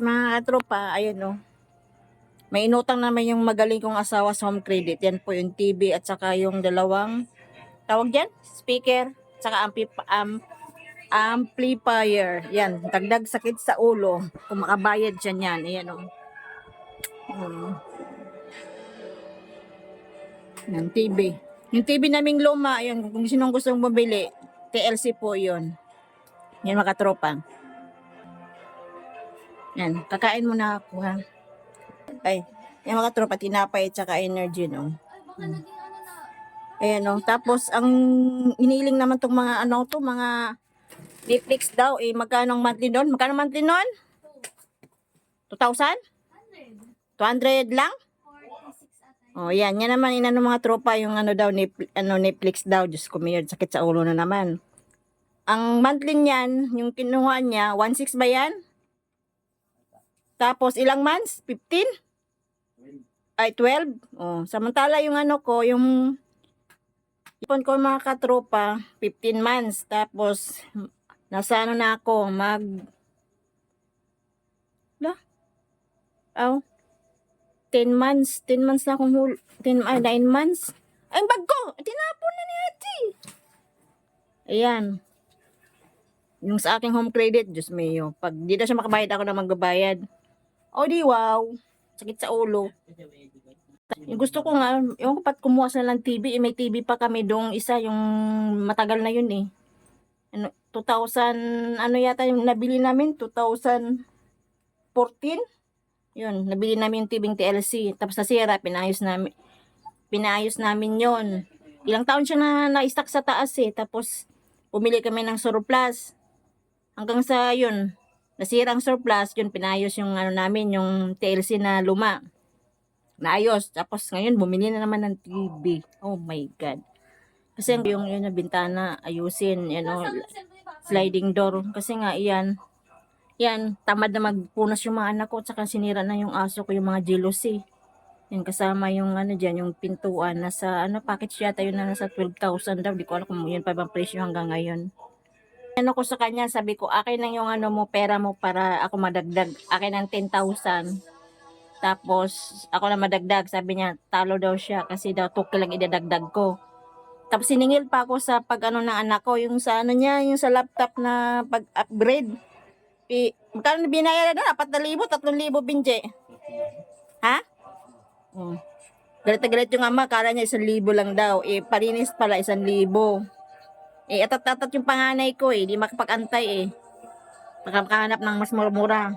Mga katropa, ayun no. May inutang naman yung magaling kong asawa sa home credit. Yan po yung TV at saka yung dalawang tawag dyan? Speaker. Saka ampli, am, amplifier. Yan. Dagdag sakit sa ulo. Kung makabayad siya niyan. Ayan o. Hmm. Yan, TV. Yung TV naming luma, yung kung sinong gustong bumili, TLC po yun. Yan mga katropa. Yan, kakain muna ako ha. Ay, yung mga tropa, tinapay at saka energy, no? Hmm. Ayan, no? Tapos, ang iniling naman tong mga, ano to, mga Netflix daw, eh, magkano monthly doon? Magkano monthly noon? 2,000? 200 lang? Oh, yan. Yan naman, inano mga tropa, yung ano daw, Netflix, ano, Netflix daw. Diyos ko, mayor, sakit sa ulo na naman. Ang monthly niyan, yung kinuha niya, 1,600 ba yan? Tapos, ilang months? 15? Ay, 12? Oh, samantala yung ano ko, yung ipon ko mga katropa, 15 months. Tapos, nasa ano na ako, mag... La? Aw. 10 months. 10 months na akong hul... 10, ay, 9 months. Ay, bag ko! Tinapon na ni ate. Ayan. Yung sa aking home credit, Diyos mayo. Pag di na siya makabayad, ako na magbabayad. O di wow. Sakit sa ulo. Yung gusto ko nga, yung kapat kumuha sila ng TV, eh, may TV pa kami dong isa, yung matagal na yun eh. Ano, 2000, ano yata yung nabili namin? 2014? Yun, nabili namin yung TV ng TLC. Tapos nasira, pinayos namin. Pinayos namin yon Ilang taon siya na na-stack sa taas eh. Tapos, pumili kami ng surplus. Hanggang sa yun, nasira ang surplus, yun, pinayos yung ano namin, yung TLC na luma. Naayos. Tapos ngayon, bumili na naman ng TV. Oh my God. Kasi yung yun na bintana, ayusin, you know, sliding door. Kasi nga, iyan, yan, tamad na magpunas yung mga anak ko, tsaka sinira na yung aso ko, yung mga jealousy. Yan, kasama yung ano dyan, yung pintuan, nasa, ano, package yata yun na nasa 12,000 daw. Di ko alam kung yun pa bang presyo hanggang ngayon. Ano ko sa kanya, sabi ko, akin lang yung ano mo, pera mo para ako madagdag. Akin ang 10,000. Tapos, ako na madagdag. Sabi niya, talo daw siya kasi daw tuki lang idadagdag ko. Tapos siningil pa ako sa pag ano ng anak ko, yung sa ano niya, yung sa laptop na pag-upgrade. I, magkano na binayaran doon? 4,000, 3,000 binje. Ha? Oh. Galit na galit yung ama, kala niya 1,000 lang daw. Eh, parinis pala 1,000. Eh, atat-atat yung panganay ko eh. Di makapag-antay eh. Makakahanap ng mas mura-mura.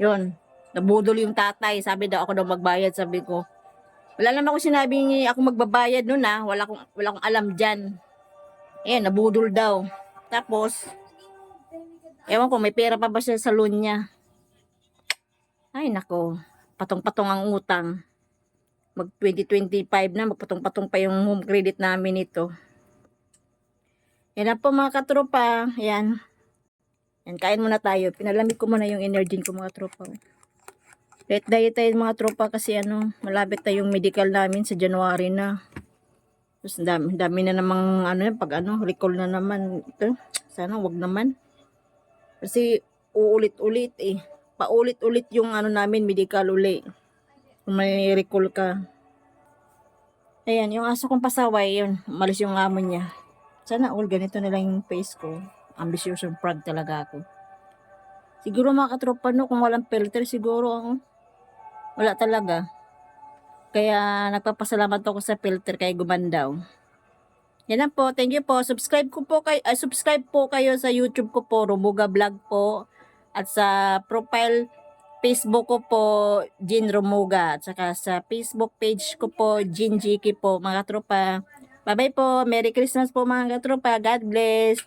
Yun. Nabudol yung tatay. Sabi daw ako daw magbayad. Sabi ko. Wala naman ako sinabi niya ako magbabayad nun ah. Wala akong, wala akong alam dyan. Eh, nabudol daw. Tapos, ewan ko, may pera pa ba siya sa loan niya? Ay, nako. Patong-patong ang utang. Mag 2025 na, magpatong-patong pa yung home credit namin ito. Yan na po mga katropa. Yan. Yan, kain muna tayo. Pinalamig ko muna yung energy ko mga tropa. Diet diet tayo mga tropa kasi ano, malapit tayong medical namin sa January na. Tapos dami, dami na namang ano yan, pag ano, recall na naman. Ito, sana wag naman. Kasi uulit-ulit eh. Paulit-ulit yung ano namin, medical uli. Kung may recall ka. Ayan, yung aso kong pasaway, yun, malis yung amo niya. Sana all ganito na lang yung face ko. Yung prag talaga ako. Siguro mga katropa no, kung walang filter, siguro ako. Wala talaga. Kaya nagpapasalamat ako sa filter kay Gumandaw. Yan lang po. Thank you po. Subscribe ko po kay ay, subscribe po kayo sa YouTube ko po, Rumuga Vlog po. At sa profile Facebook ko po, Jin Rumuga. At saka sa Facebook page ko po, Jin Jiki po, mga tropa. Bye-bye po. Merry Christmas po mga katropa. God bless.